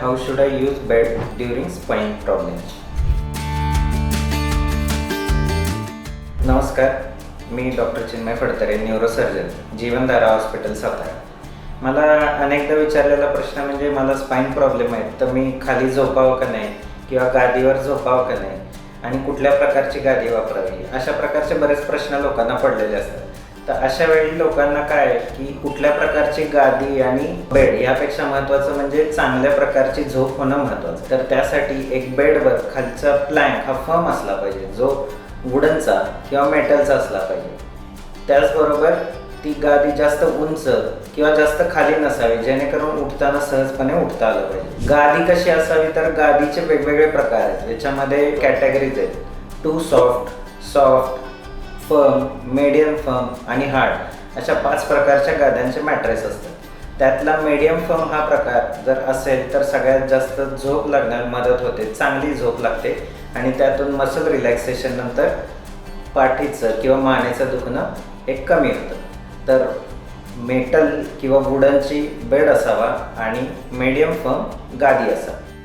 how should I use bed during spine problems? नमस्कार मी doctor Chinmay Phadtare neurosurgeon Jeevandhara hospital Satara मला अनेकदा विचारलेला प्रश्न म्हणजे मला स्पाईन प्रॉब्लेम आहे तर मी खाली झोपावं का नाही किंवा गादीवर झोपावं का नाही आणि कुठल्या प्रकारची गादी वापरावी? अशा प्रकारचे बरेच प्रश्न लोकांना पडलेले असतात. तर अशा वेळी लोकांना काय आहे की कुठल्या प्रकारची गादी आणि बेड यापेक्षा महत्त्वाचं म्हणजे चांगल्या प्रकारची झोप होणं महत्त्वाचं तर त्यासाठी एक बेडवर खालचा प्लॅन हा फर्म असला पाहिजे जो वुडनचा किंवा मेटलचा असला पाहिजे. त्याचबरोबर ती गादी जास्त उंच किंवा जास्त खाली नसावी जेणेकरून उठताना सहजपणे उठता आलं पाहिजे. गादी कशी असावी? तर गादीचे वेगवेगळे प्रकार आहेत याच्यामध्ये कॅटेगरीज आहेत. Too soft soft firm medium firm आणि हार्ड अशा पाच प्रकारच्या गाद्यांचे मॅट्रेस असतात. त्यातला मीडियम फर्म हा प्रकार जर असेल तर सगळ्यात जास्त झोप लागण्यास मदत होते चांगली झोप लागते आणि त्यातून मसल रिलॅक्सेशन नंतर पाठीचं किंवा मानेचं दुखणं हे कमी होतं. तर मेटल किंवा वुडनची बेड असावा आणि मीडियम फर्म गादी असावी.